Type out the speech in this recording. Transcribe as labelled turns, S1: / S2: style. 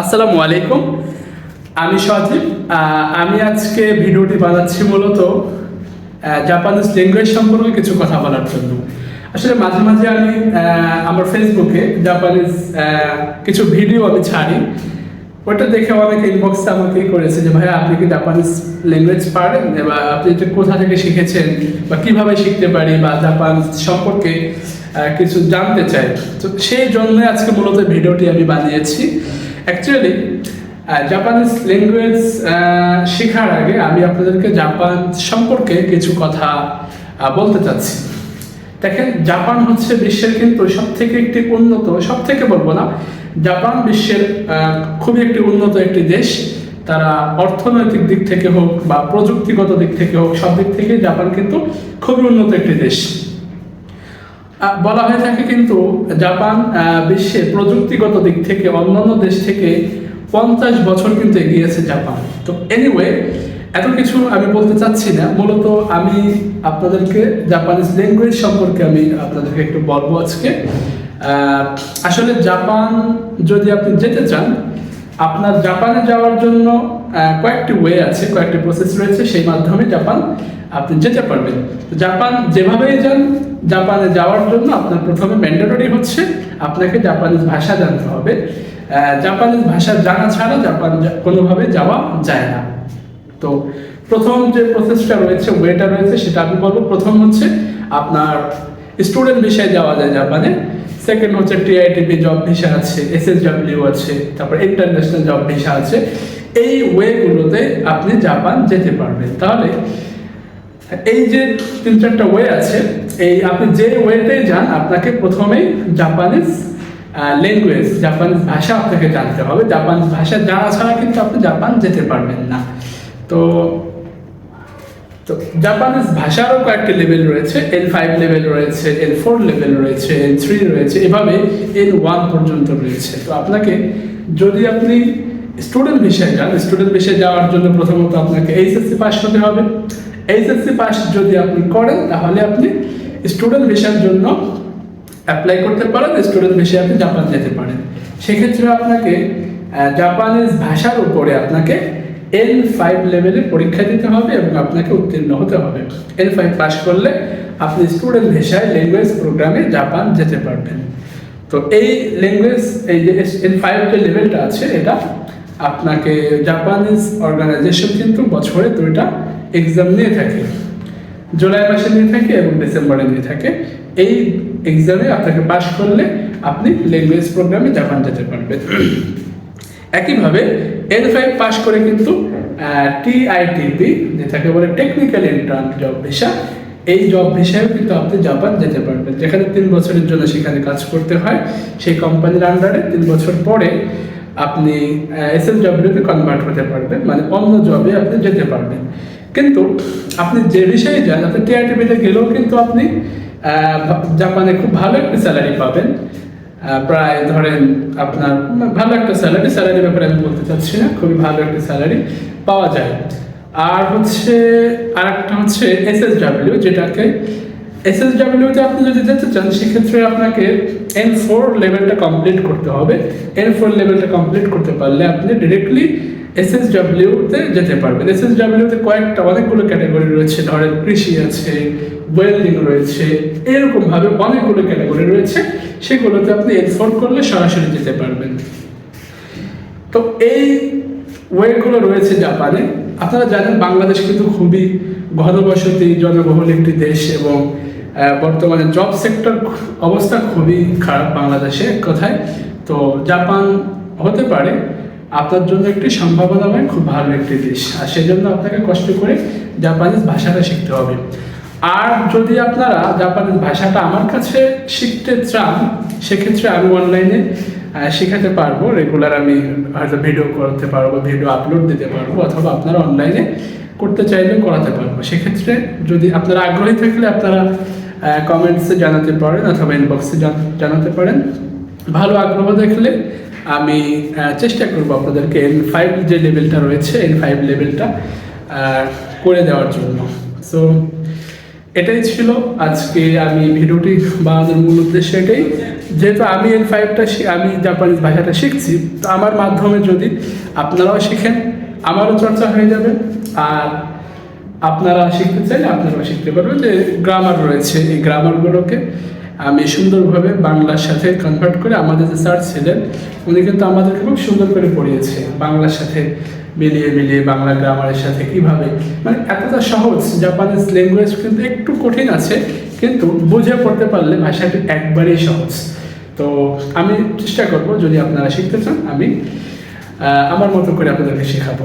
S1: আসসালামু আলাইকুম। আমি সজীব আমি আজকে ভিডিওটি বানাচ্ছি মূলত জাপানিজ ল্যাঙ্গুয়েজ সম্পর্কে কিছু কথা বলার জন্য। আসলে মাঝে মাঝে আমি আমার ফেসবুকে জাপানিজ কিছু ভিডিও আমি ছাড়ি। ওটা দেখে অনেক ইনবক্সে আমাকে করেছে যে ভাই আপনি কি জাপানিজ ল্যাঙ্গুয়েজ পারেন? বা আপনি এটা কোথা থেকে শিখেছেন? বা কীভাবে শিখতে পারি? বা জাপান সম্পর্কে কিছু জানতে চাই। তো সেই জন্য আজকে মূলত ভিডিওটি আমি বানিয়েছি। অ্যাকচুয়ালি জাপানিজ ল্যাঙ্গুয়েজ শেখার আগে আমি আপনাদেরকে জাপান সম্পর্কে কিছু কথা বলতে চাচ্ছি। দেখেন, জাপান হচ্ছে বিশ্বের কিন্তু সব থেকে একটি উন্নত সব থেকে বলব না, জাপান বিশ্বের খুবই একটি উন্নত একটি দেশ। তারা অর্থনৈতিক দিক থেকে হোক বা প্রযুক্তিগত দিক থেকে হোক, সব দিক থেকে জাপান কিন্তু খুবই উন্নত একটি দেশ। বলা হয়ে থাকে কিন্তু জাপান আহ, বিশ্বে প্রযুক্তিগত দিক থেকে অন্যান্য দেশ থেকে পঞ্চাশ বছর কিন্তু এগিয়েছে জাপান। তো এনিওয়ে এত কিছু আমি বলতে চাচ্ছি না। মূলত আমি আপনাদেরকে জাপানিজ ল্যাঙ্গুয়েজ সম্পর্কে আমি আপনাদেরকে একটু বলব আজকে। আসলে জাপান যদি আপনি যেতে চান আপনার জাপানে যাওয়ার জন্য কয়েকটি ওয়ে আছে কয়েকটি প্রসেস রয়েছে। সেই মাধ্যমে জাপান আপনি যেতে পারবেন। জাপান যেভাবেই যান জাপানে যাওয়ার জন্য আপনার প্রথমে ম্যান্ডেটরি হচ্ছে আপনাকে জাপানিজ ভাষা জানতে হবে। জাপানিজ ভাষা জানা ছাড়া জাপান কোনোভাবে যাওয়া যায় না। তো প্রথম যে প্রসেসটা রয়েছে, ওয়েটা রয়েছে, সেটা আমি বলব। প্রথম হচ্ছে আপনার স্টুডেন্ট বিষয়ে যাওয়া যায় জাপানে সেকেন্ড হচ্ছে টিআইটিপি জব ভিসা আছে এস এসএসডব্লিউ আছে, তারপর ইন্টারন্যাশনাল জব ভিসা আছে। এই ওয়েগুলোতে আপনি জাপান যেতে পারবেন। তাহলে এই যে তিন চারটা ওয়ে আছে, এই আপনি যে ওয়েতে যান, আপনাকে প্রথমেই জাপানিজ ল্যাঙ্গুয়েজ জাপানিজ ভাষা আপনাকে জানতে হবে। জাপানিজ ভাষা জানা ছাড়া কিন্তু আপনি জাপান যেতে পারবেন না। তো তো জাপানিজ ভাষারও কয়েকটি লেভেল রয়েছে। এল ফাইভ লেভেল রয়েছে এল ফোর লেভেল রয়েছে এল থ্রি রয়েছে, এভাবে এল ওয়ান পর্যন্ত রয়েছে। তো আপনাকে যদি আপনি স্টুডেন্ট বিষয়ে যান স্টুডেন্ট বিষয়ে যাওয়ার জন্য প্রথমত আপনাকে এইচএসসি পাস হতে হবে। এইচএসসি পাস যদি আপনি করেন, তাহলে আপনি স্টুডেন্ট ভিসার জন্য অ্যাপ্লাই করতে পারেন স্টুডেন্ট বিষয়ে আপনি জাপান যেতে পারেন। সেক্ষেত্রে আপনাকে জাপানিজ ভাষার উপরে আপনাকে এল ফাইভ লেভেলে পরীক্ষা দিতে হবে এবং আপনাকে উত্তীর্ণ হতে হবে। এল ফাইভ পাস করলে আপনি স্টুডেন্ট ভিসায় ল্যাঙ্গুয়েজ প্রোগ্রামে জাপান যেতে পারবেন। তো এই ল্যাঙ্গুয়েজ এই যে এল ফাইভ যে লেভেলটা আছে, এটা আপনাকে জাপানিজ অর্গানাইজেশন কিন্তু বছরে দুইটা এক্সাম নিয়ে থাকে। জুলাই মাসে নিয়ে থাকে এবং ডিসেম্বরে নিয়ে থাকে। এই এক্সামে আপনাকে পাশ করলে আপনি ল্যাঙ্গুয়েজ প্রোগ্রামে জাপান যেতে পারবেন। একইভাবে এল ফাইভ পাস করে কিন্তু টিআইটিপি যেটাকে বলে টেকনিক্যাল ইন্টার্ন জব ভিসা এই জব ভিসায় কিন্তু আপনি জাপান যেতে পারবেন। যেখানে তিন বছরের জন্য সেখানে কাজ করতে হয়। সেই কোম্পানির আন্ডারে তিন বছর পরে আপনি এস এস ডাব্লিউতে কনভার্ট হতে পারবেন মানে অন্য জবে আপনি যেতে পারবেন। কিন্তু আপনি যে বিষয়ে যান, আপনি টিআইটিপিতে গেলেও কিন্তু আপনি জাপানে খুব ভালো একটা স্যালারি পাবেন। প্রায় ধরেন আপনার, ভালো একটা স্যালারি স্যালারির ব্যাপারে আমি বলতে চাচ্ছি না, খুবই ভালো একটা স্যালারি পাওয়া যায়। আর হচ্ছে আর একটা হচ্ছে এস এস ডাব্লিউ যেটাকে এস এস ডাব্লিউতে আপনি যদি যেতে চান, সেক্ষেত্রে আপনাকে এন ফোর লেভেলটা কমপ্লিট করতে হবে। এন ফোর লেভেলটা কমপ্লিট করতে পারলে আপনি ডিরেক্টলি এস এস ডাব্লিউতে যেতে পারবেন। এস এস ডাব্লিউতে কয়েকটা অনেকগুলো ক্যাটাগরি রয়েছে। ধরেন কৃষি আছে ওয়েল্ডিং রয়েছে এরকম ভাবে অনেকগুলো ক্যাটাগরি রয়েছে। সেগুলোতে আপনি এন ফোর করলে সরাসরি যেতে পারবেন। তো এই ওয়েগুলো রয়েছে জাপানে। আপনারা জানেন, বাংলাদেশ কিন্তু খুবই ঘনবসতি, জনবহুল একটি দেশ এবং বর্তমানে জব সেক্টর অবস্থা খুবই খারাপ বাংলাদেশে কথায়। তো জাপান হতে পারে, আপনার জন্য একটি সম্ভাবনা সম্ভাবনাময়, খুব ভালো একটি দেশ। আর সেজন্য আপনাকে কষ্ট করে জাপানিজ ভাষাটা শিখতে হবে। আর যদি আপনারা জাপানিজ ভাষাটা আমার কাছে শিখতে চান, সেক্ষেত্রে আমি অনলাইনে শেখাতে পারব। রেগুলার আমি হয়তো ভিডিও করতে পারব ভিডিও আপলোড দিতে পারব, অথবা আপনারা অনলাইনে করতে চাইলে করাতে পারব। সেক্ষেত্রে যদি আপনারা আগ্রহী থাকলে আপনারা কমেন্টসে জানাতে পারেন অথবা ইনবক্সে জানাতে পারেন। ভালো আগ্রহ দেখলে আমি চেষ্টা করব আপনাদেরকে এন ফাইভ যে লেভেলটা রয়েছে এন ফাইভ লেভেলটা করে দেওয়ার জন্য। সো এটাই ছিল আজকে আমি ভিডিওটি বানানোর মূল উদ্দেশ্য এটাই। যেহেতু আমি এন ফাইভটা আমি জাপানিজ ভাষাটা শিখছি, তো আমার মাধ্যমে যদি আপনারাও শিখেন, আমারও চর্চা হয়ে যাবে। আর আপনারা শিখতে চাইলে আপনারাও শিখতে পারবেন যে গ্রামার রয়েছে এই গ্রামারগুলোকে আমি সুন্দরভাবে বাংলার সাথে কনভার্ট করে আমাদের যে স্যার ছিলেন, উনি কিন্তু আমাদেরকে খুব সুন্দর করে পড়িয়েছে বাংলার সাথে মিলিয়ে মিলিয়ে বাংলা গ্রামারের সাথে কীভাবে। মানে এতটা সহজ জাপানিজ ল্যাঙ্গুয়েজ কিন্তু একটু কঠিন আছে, কিন্তু বুঝে পড়তে পারলে ভাষাটি একবারেই সহজ। তো আমি চেষ্টা করব যদি আপনারা শিখতে চান, আমি আমার মতো করে আপনাদেরকে শেখাবো।